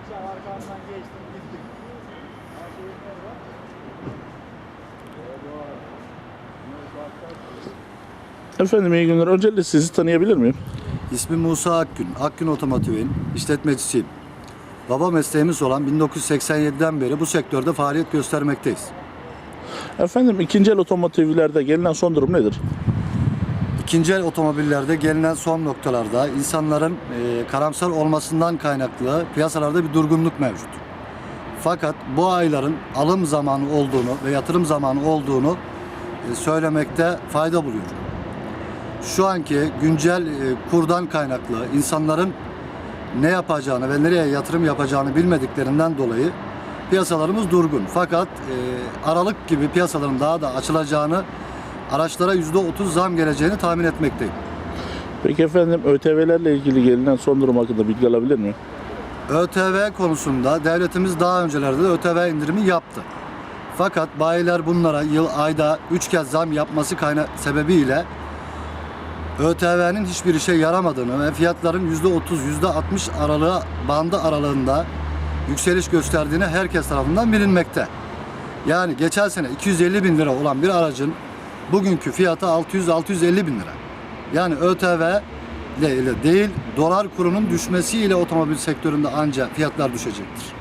akşam arkamdan geçtim. Her orada. Efendim iyi günler. Öncelikle sizi tanıyabilir miyim? İsmim Musa Akgün. Akgün Otomotiv'in işletmecisiyim. Baba mesleğimiz olan 1987'den beri bu sektörde faaliyet göstermekteyiz. Efendim ikinci el otomotivlerde gelinen son durum nedir? İkinci el otomobillerde gelinen son noktalarda insanların e, karamsar olmasından kaynaklı piyasalarda bir durgunluk mevcut. Fakat bu ayların alım zamanı olduğunu ve yatırım zamanı olduğunu e, söylemekte fayda buluyorum. Şu anki güncel e, kurdan kaynaklı insanların ne yapacağını ve nereye yatırım yapacağını bilmediklerinden dolayı piyasalarımız durgun. Fakat e, Aralık gibi piyasaların daha da açılacağını, araçlara %30 zam geleceğini tahmin etmekteyim. Peki efendim ÖTV'lerle ilgili gelinen son durum hakkında bilgi alabilir miyim? ÖTV konusunda devletimiz daha öncelerde de ÖTV indirimi yaptı. Fakat bayiler bunlara yıl ayda 3 kez zam yapması kayna sebebiyle ÖTV'nin hiçbir işe yaramadığını ve fiyatların %30, %60 aralığı bandı aralığında yükseliş gösterdiğini herkes tarafından bilinmekte. Yani geçen sene 250 bin lira olan bir aracın bugünkü fiyatı 600-650 bin lira. Yani ÖTV ile, değil dolar kurunun düşmesiyle otomobil sektöründe ancak fiyatlar düşecektir.